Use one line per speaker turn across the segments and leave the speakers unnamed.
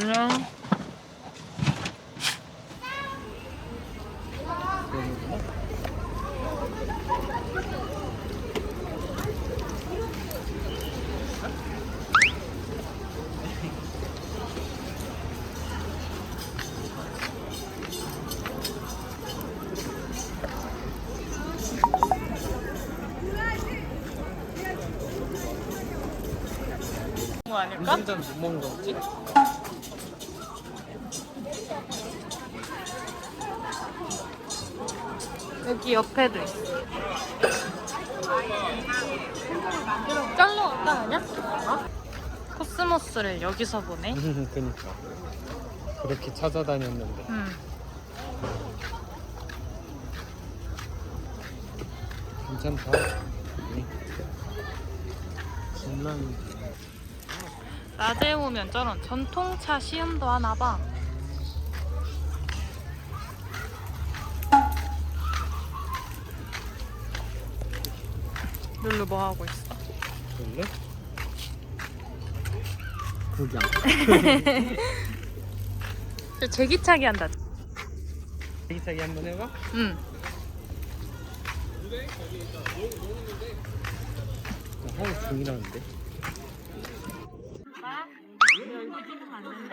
안녕. 뭐 아닐까?
점못 먹는 거지?
여기 옆에도 있어. 짤로 왔다 아니야? 어? 코스모스를 여기서 보네.
그니까 그렇게 찾아다녔는데
음.
괜찮다 네. 신랑
낮에 오면 저런 전통차 시음도 하나 봐. 룰루 뭐 하고 있어?
볼래? 거기
저 제기차기 한다.
대기차기 한번 해봐
응.
나 하루 종일 하는데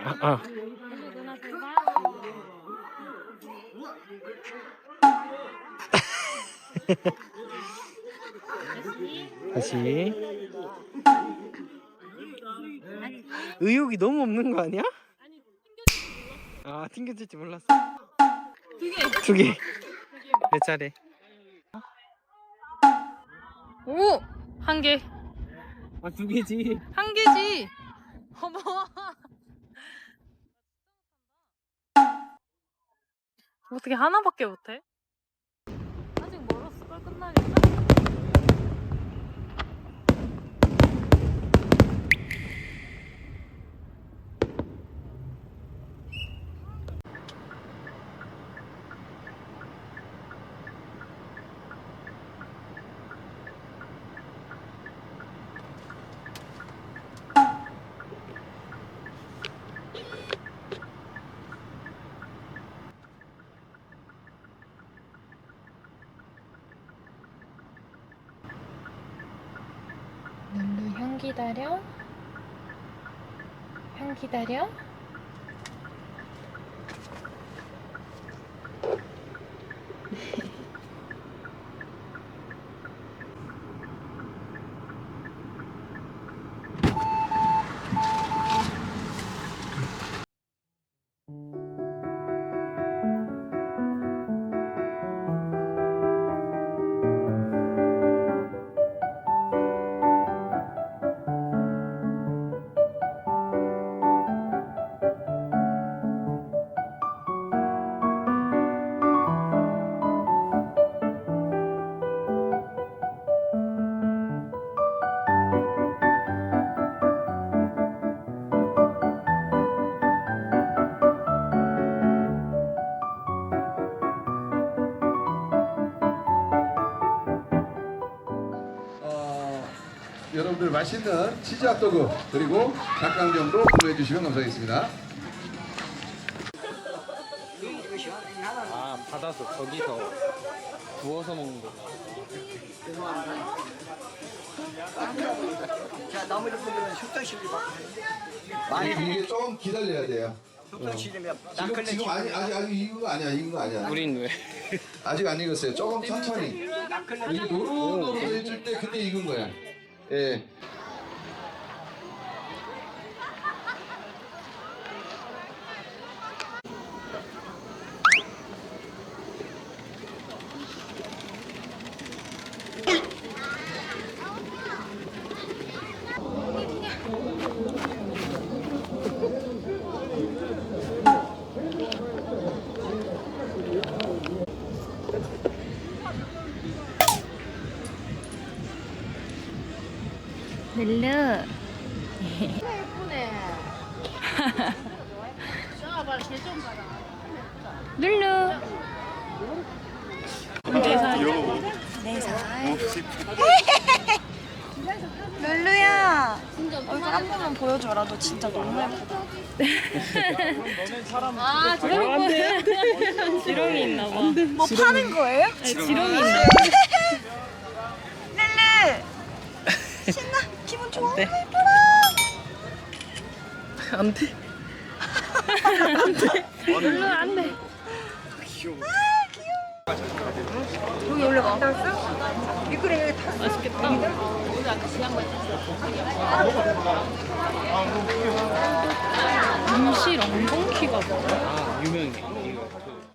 아, 아. 다시 의욕이 너무 없는 거 아니야? 아 튕겨질지 몰랐어
두 개.
두 개 내 차례
오! 한 개.
아 두 개지
한 개지. 어머. 어떻게 하나밖에 못해? 아직 멀었을 걸 끝나겠다. 기다려. 향 기다려.
맛있는 치즈 핫도그 그리고 닭강정도 구매해 주시면 감사하겠습니다.
아 받아서 거기서 구워서 먹는 거
자, 나머지 분들은 숙성시키고 많이
이게 조금 기다려야 돼요.
숙성시키면
지금
나클레
지금 아니 아직 아직 익은 거 아니야 익은 거 아니야.
우린 왜?
아직 안 익었어요. 조금 천천히. 이게 노릇노릇해질 때 그때 익은 거야. 예.
룰루. 룰루. 네 살.
룰루야 얼굴 한 번만 보여줘라 너 진짜 너무 예쁘다
아, 지렁이. 지렁이 있나 봐.
뭐 파는 거예요?
지렁이 있나 봐.
룰루 신나 기분 좋아
네.
예뻐라
안돼
룰루 안 돼.
여 기 올려봐 이거
맛있겠다. 임시 런봉키가 뭐야?
아 유명해. 이거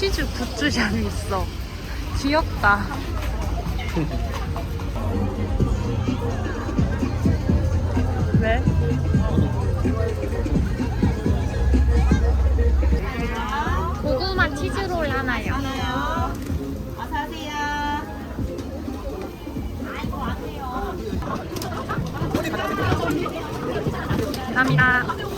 치즈 굿즈샵이 있어. 귀엽다. 왜? 고구마 치즈롤 하나요. 하나요. 어서 오세요. 감사합니다.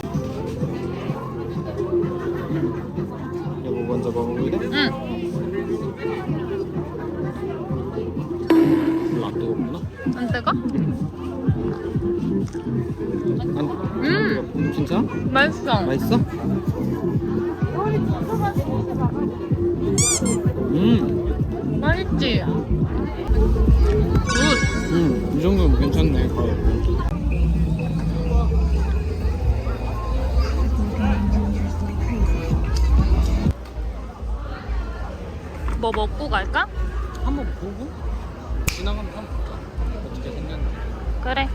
맛있어.
맛있어? 음,
맛있지? 굿.
음, 이 정도면 괜찮네
뭐 먹고 갈까?
한번 보고 지나가면 한번 볼까? 어떻게 생겼는지
그래.